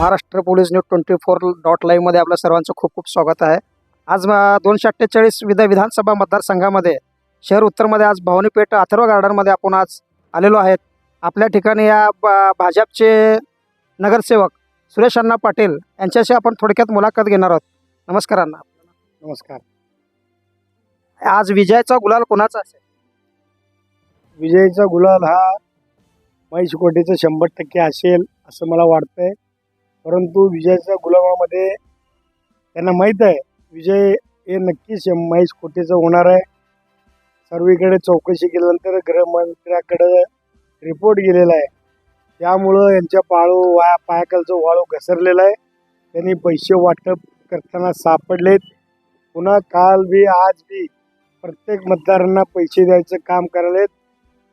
Maharashtra police news twenty four dot लाईव्हमध्ये आपल्या सर्वांचं खूप खूप स्वागत आहे. आज दोनशे अठ्ठेचाळीस विध विधानसभा मतदारसंघामध्ये शहर उत्तरमध्ये आज भवानीपेठ अथर्व गार्डनमध्ये आपण आज आलेलो आहेत. आपल्या ठिकाणी या भाजपचे नगरसेवक सुरेश अण्णा पाटील यांच्याशी आपण थोडक्यात मुलाखत घेणार आहोत. नमस्कार अण्णा. नमस्कार. आज विजयाचा गुलाल कोणाचा असेल? विजयचा गुलाल हा महेश कोटेचा शंभर टक्के असेल असं मला वाटतंय. परंतु विजयाच्या गुलामामध्ये त्यांना माहीत आहे विजय हे नक्कीच महेश कोटेचं होणार आहे. सर्वीकडे चौकशी केल्यानंतर गृहमंत्र्याकडं रिपोर्ट गेलेला आहे. त्यामुळं यांच्या पाळू वाया पायाखालचं वाळू घसरलेलं आहे. त्यांनी पैसे वाटप करताना सापडलेत. पुन्हा काल बी आज बी प्रत्येक मतदारांना पैसे द्यायचं काम करायलेत.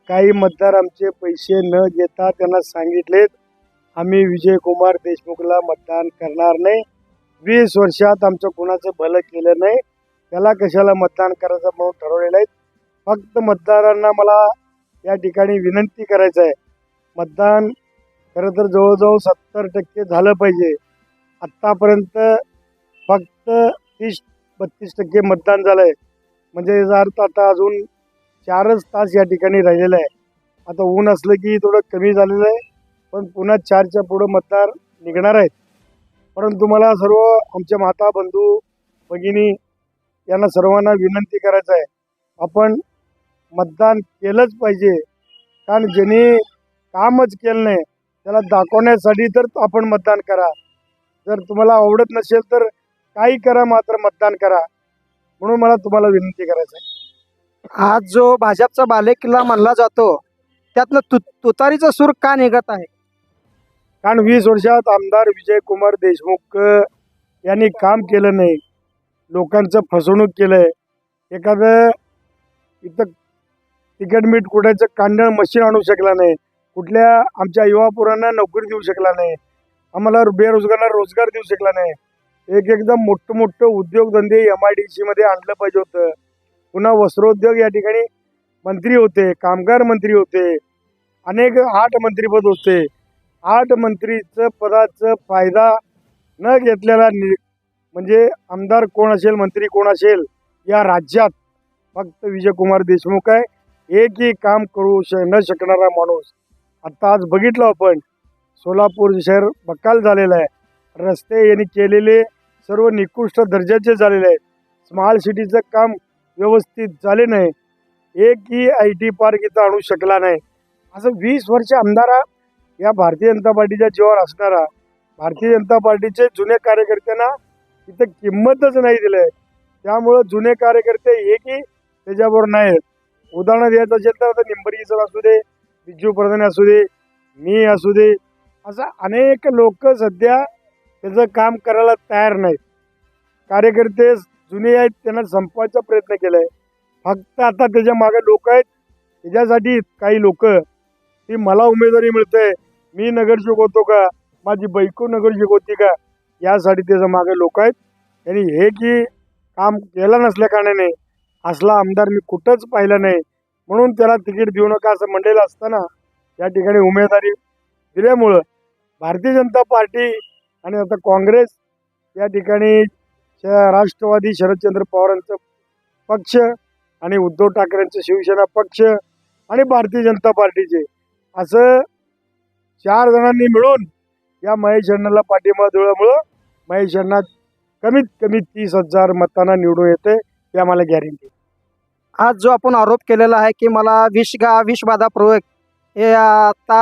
काही मतदार आमचे पैसे न घेता त्यांना सांगितलेत. आम्ही विजयकुमार देशमुखला मतदान करणार नाही. वीस वर्षात आमचं कुणाचं भलं केलं नाही. त्याला कशाला मतदान करायचं म्हणून ठरवलेलं आहे. फक्त मतदारांना मला या ठिकाणी विनंती करायचं आहे. मतदान खरं तर जवळजवळ सत्तर टक्के झालं पाहिजे. आत्तापर्यंत फक्त तीस बत्तीस टक्के मतदान झालं आहे म्हणजे याचा अर्थ आता अजून चारच तास या ठिकाणी राहिलेला आहे. आता ऊन असलं की थोडं कमी झालेलं आहे. पण पुन्हा चारच्या पुढं मतदार निघणार आहेत. परंतु मला सर्व आमच्या माता बंधू भगिनी यांना सर्वांना विनंती करायचं आहे. आपण मतदान केलंच पाहिजे. कारण ज्यांनी कामच केलं नाही त्याला दाखवण्यासाठी तर आपण मतदान करा. जर तुम्हाला आवडत नसेल तर काही करा मात्र मतदान करा. म्हणून मला तुम्हाला विनंती करायचं आहे. आज जो भाजपचा बालेकिल्ला मानला जातो त्यातनं तु तुतारीचा सूर का निघत आहे? कारण वीस वर्षात आमदार विजयकुमार देशमुख यांनी काम केलं नाही. लोकांचं फसवणूक केलंय. एखादं इथं तिकीट मीठ कुठायचं कांडण मशीन आणू शकला नाही. कुठल्या आमच्या युवापुरांना नोकरी देऊ शकला नाही. आम्हाला बेरोजगारांना रोजगार देऊ शकला नाही. एक एकदम मोठं मोठं उद्योगधंदे एम आय डी सीमध्ये आणलं पाहिजे होतं. पुन्हा वस्त्रोद्योग या ठिकाणी मंत्री होते कामगार मंत्री होते अनेक आठ मंत्रीपद होते. आठ मंत्रीचं पदाचं फायदा न घेतलेला नि म्हणजे आमदार कोण असेल मंत्री कोण असेल या राज्यात फक्त विजयकुमार देशमुख आहे. एकही काम करू श न शकणारा माणूस आत्ता आज बघितलं आपण सोलापूर शहर बकाल झालेलं आहे. रस्ते यांनी केलेले सर्व निकृष्ट दर्जाचे झालेले आहेत. स्मार्ट सिटीचं काम व्यवस्थित झाले नाही. एकही आय टी पार्क इथं आणू शकला नाही. असं वीस वर्ष आमदारा या भारतीय जनता पार्टीच्या जीवावर असणारा भारतीय जनता पार्टीचे जुने कार्यकर्त्यांना इथं किंमतच नाही दिलंय. त्यामुळं जुने कार्यकर्ते एकही त्याच्याबरोबर नाहीत उदाहरण द्यायचं असेल तर आता निंबरी सर असू दे बिजू प्रधान असू दे मी असू दे असं अनेक लोक सध्या त्याचं काम करायला तयार नाहीत. कार्यकर्ते जुने आहेत त्यांना संपवायचा प्रयत्न केलाय. फक्त आता त्याच्यामागे लोक आहेत. त्याच्यासाठी काही लोक ती मला उमेदवारी मिळते मी नगर होतो का? माझी बायको नगर होती का? यासाठी त्याच्यामागे लोक आहेत. त्यांनी हे की काम केलं नसल्या कारणाने असला आमदार मी कुठंच पाहिला नाही. म्हणून त्याला तिकीट देऊ नका असं म्हणलेलं असताना या ठिकाणी उमेदवारी दिल्यामुळं भारतीय जनता पार्टी आणि आता काँग्रेस या ठिकाणी श- राष्ट्रवादी शरदचंद्र पवारांचं पक्ष आणि उद्धव ठाकरेंचं शिवसेना पक्ष आणि भारतीय जनता पार्टीचे असं चार जणांनी मिळून या महेश अण्णाला पाठिंबा दिल्यामुळं महेश अण्णा कमीत कमी तीस हजार मतांना निवडून येते ही आम्हाला गॅरंटी आज जो आपण आरोप केलेला आहे की मला विष गा विषबाधा प्रयोग हे आता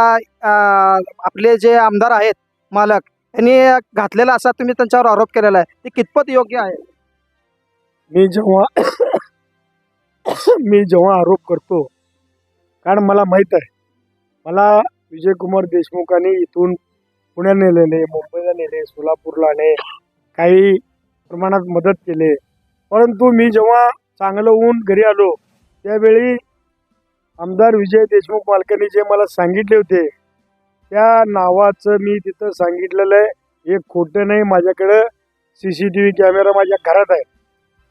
आपले जे आमदार आहेत मालक यांनी घातलेला असा तुम्ही त्यांच्यावर आरोप केलेला आहे ते कितपत योग्य आहे? मी जेव्हा मी जेव्हा आरोप करतो कारण मला माहीत आहे मला विजयकुमार देशमुखांनी इथून पुण्याला नेलेले मुंबईला नेले सोलापूरला ने काही प्रमाणात मदत केले. परंतु मी जेव्हा चांगलं होऊन घरी आलो त्यावेळी आमदार विजय देशमुख मालकांनी जे मला सांगितले होते त्या नावाचं मी तिथं सांगितलेलं आहे. हे खोटं नाही माझ्याकडं C C T V camera माझ्या घरात आहे.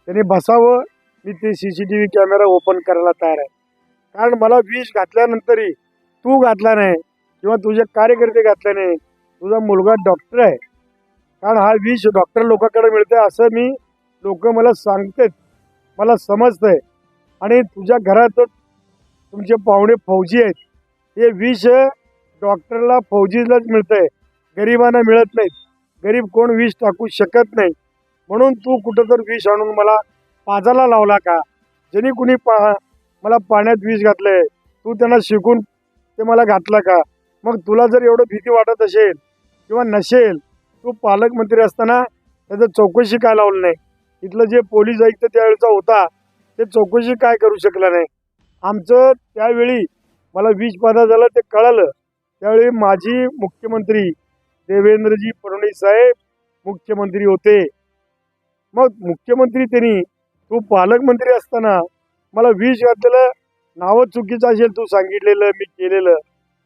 त्यांनी बसावं मी ते C C T V camera open करायला तयार आहे. कारण मला विष घातल्यानंतरही तू घातला नाही. किंवा तुझे कार्यकर्ते घातले नाही. तुझा मुलगा डॉक्टर आहे. कारण हा विष डॉक्टर लोकांकडे मिळते असं मी लोक मला सांगतात. मला समजतंय. आणि तुझ्या घरात तुमचे पाहुणे फौजी आहेत. हे विष डॉक्टरला फौजीलाच मिळतंय. गरिबांना मिळत नाहीत. गरीब कोण विष टाकू शकत नाही. म्हणून तू कुठं तर विष आणून मला पाजाला लावला का? ज्यांनी कुणी पा मला पाण्यात विष घातलंय. तू त्यांना शिकून ते मला घातलं का? मग तुला जर एवढं भीती वाटत असेल किंवा नसेल तू पालकमंत्री असताना त्याचं चौकशी काय लावलं नाही? इथलं जे पोलीस आयुक्त त्यावेळेचा होता ते चौकशी काय करू शकला नाही? आमचं त्यावेळी मला वीज बाधा झालं ते कळालं. त्यावेळी माजी मुख्यमंत्री देवेंद्रजी फडणवीस साहेब मुख्यमंत्री होते. मग मुख्यमंत्री त्यांनी तू पालकमंत्री असताना मला विष घातलेलं नावं चुकीचं असेल तू सांगितलेलं मी केलेलं.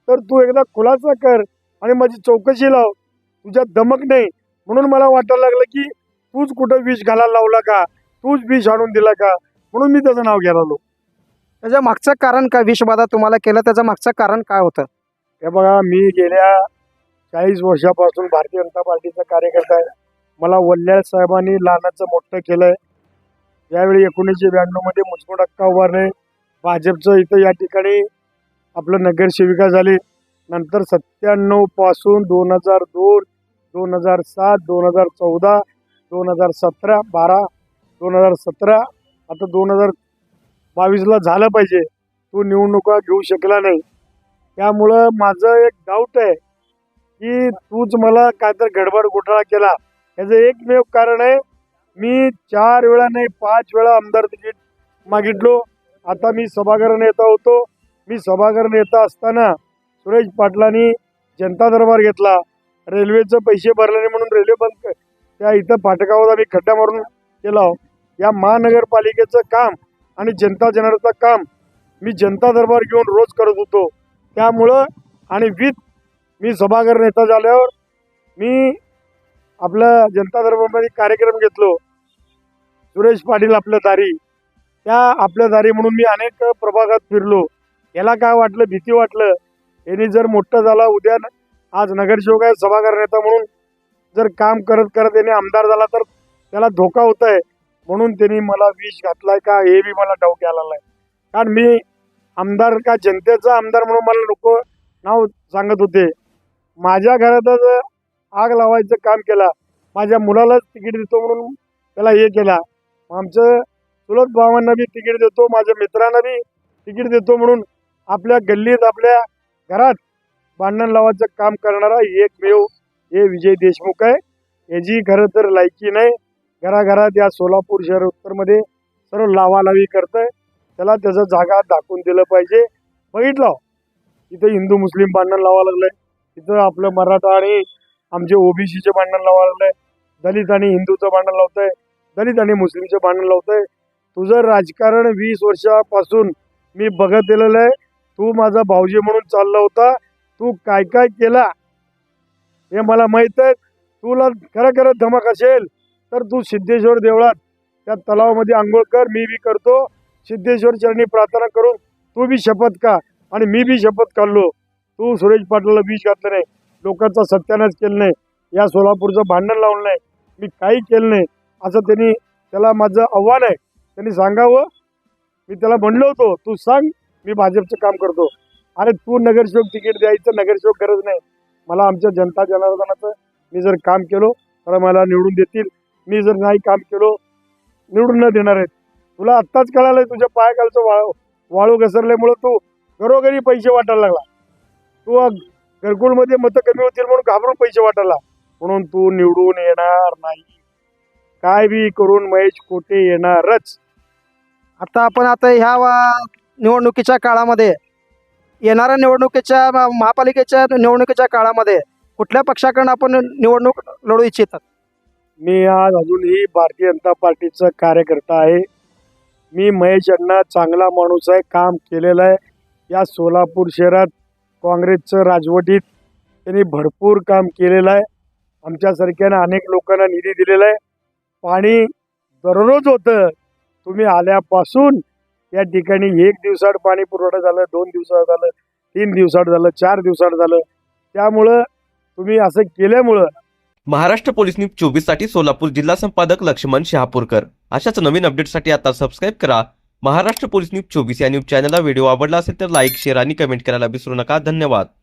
तर तू एकदा खुलासा कर आणि माझी चौकशी लाव. तुझ्यात दमक नाही. म्हणून मला वाटायला लागलं की तूच कुठं विष घालायला लावला का? तूच विष आणून दिला का? म्हणून मी त्याचं नाव घ्यायला आलो. त्याच्या मागचं कारण काय? विषबाधा तुम्हाला केलं त्याचं मागचं कारण काय होतं? हे बघा मी गेल्या चाळीस वर्षापासून भारतीय जनता पार्टीचा कार्यकर्ता आहे. मला वल्ल्याळ साहेबांनी लहानाचं मोठं केलं आहे यावेळी एकोणीसशे ब्याण्णवमध्ये मुचमोड अक्का उभारले भाजपचं इथं या ठिकाणी आपलं नगरसेविका झाली. नंतर सत्त्याण्णवपासून दोन हजार दोन दोन हजार सात दोन हजार चौदा दोन हजार सतरा बारा दोन हजार सतरा आता दोन हजार बावीसला झालं पाहिजे. तो निवडणुका घेऊ शकला नाही. त्यामुळं माझं एक डाऊट आहे की तूच मला काय तर गडबड घोटाळा केला. याचं एकमेव कारण आहे मी चार वेळा नाही पाच वेळा आमदार तिकीट मागितलो. आता मी सभागरण येता होतो. मी सभागृह नेता असताना सुरेश पाटलांनी जनता दरबार घेतला. रेल्वेचं पैसे भरले नाही म्हणून रेल्वे बंद त्या इथं फाटकावर आम्ही खड्डा मारून केला या महानगरपालिकेचं काम आणि जनता जनार्दनचं काम मी जनता दरबार घेऊन रोज करत होतो. त्यामुळं आणि विथ मी सभागृह नेता झाल्यावर मी आपला जनता दरबारमध्ये कार्यक्रम घेतलो. सुरेश पाटील आपल्या दारी. त्या आपल्या दारी म्हणून मी अनेक प्रभागात फिरलो. याला काय वाटलं भीती वाटलं? यांनी जर मोठं झाला उद्या न- आज नगरसेवक आहे सभागार नेता म्हणून जर काम करत करत याने आमदार झाला तर त्याला धोका होत आहे म्हणून त्यांनी मला विष घातलाय का हे बी मला डाऊट आलेला आहे कारण मी आमदार का जनतेचा आमदार म्हणून मला लोक नाव सांगत होते. माझ्या घरातच आग लावायचं काम केला. माझ्या मुलालाच तिकीट देतो म्हणून त्याला हे केला. आमचं चुलत भावांना बी तिकीट देतो माझ्या मित्रांना बी तिकीट देतो म्हणून आपल्या गल्लीत आपल्या घरात भांडण लावायचं काम करणारा एकमेव हे विजय देशमुख आहे. याची खरं तर लायकी नाही. घराघरात या सोलापूर शहर उत्तरमध्ये सर्व लावालावी करतंय. त्याला त्याचं जागा दाखवून दिलं पाहिजे. बघितलं. इथं हिंदू मुस्लिम भांडण लावा लागलंय. इथं आपलं मराठा आणि आमचे ओबीसीचे भांडण लावा लागलंय. दलित आणि हिंदूचं भांडण लावतंय. दलित आणि मुस्लिमचं भांडण लावतंय. तुझं राजकारण वीस वर्षापासून मी बघत दिलेलं आहे. तू माझा भाऊजी म्हणून चालला होता. तू काय काय केला? हे मला माहीत आहे. तुला खरं खरं धमक असेल तर तू सिद्धेश्वर देवळात त्या तलावामध्ये आंघोळ कर मी बी करतो. सिद्धेश्वर चरणी प्रार्थना करून तू बी शपथ का आणि मी बी शपथ काढलो तू सुरेश पाटलाला विष घातलं नाही. लोकांचा सत्यानाश केलं नाही. या सोलापूरचं भांडण लावलं नाही. मी काही केलं नाही. असं त्यांनी त्याला माझं आव्हान आहे. त्यांनी सांगावं. मी त्याला म्हणलो होतो तू सांग मी भाजपचं काम करतो. अरे तू नगरसेवक तिकीट द्यायचं नगरसेवक गरज नाही. मला आमच्या जनता जनार्दनाचं मी जर काम केलो तर मला निवडून देतील. मी जर नाही काम केलो निवडून न देणार आहेत. तुला आत्ताच कळालंय तुझ्या पायाखालचं वाळू वाळू घसरल्यामुळं तू घरोघरी पैसे वाटायला लागला. तू घरकुलमध्ये मतं कमी होतील म्हणून घाबरून पैसे वाटायला म्हणून तू निवडून येणार नाही. काय बी करून महेश कोटे येणारच. आता आपण आता ह्या वा- निवडणुकीच्या काळामध्ये येणाऱ्या निवडणुकीच्या महापालिकेच्या निवडणुकीच्या काळामध्ये कुठल्या पक्षाकडून आपण निवडणूक लढू इच्छितात मी आज अजूनही भारतीय जनता पार्टीचा कार्यकर्ता आहे. मी महेश अण्णा चांगला माणूस आहे काम केलेलं आहे. या सोलापूर शहरात काँग्रेसचं राजवटीत त्यांनी भरपूर काम केलेलं आहे. आमच्यासारख्यानं अनेक लोकांना निधी दिलेला आहे. पाणी दररोज होतं. तुम्ही आल्यापासून या ठिकाणी एक दिवसाआड पाणी पुरवठा झालं दोन दिवसात झालं तीन दिवसाआड झालं चार दिवसाआड झालं. त्यामुळं तुम्ही असं केल्यामुळं महाराष्ट्र पोलीस न्यूज चोवीससाठी सोलापूर जिल्हा संपादक लक्ष्मण शहापूरकर. अशाच नवीन अपडेटसाठी आता सबस्क्राईब करा. महाराष्ट्र पोलीस न्यूज चोवीस या न्यूज चॅनलला व्हिडिओ आवडला असेल तर लाईक शेअर आणि कमेंट करायला विसरू नका. धन्यवाद.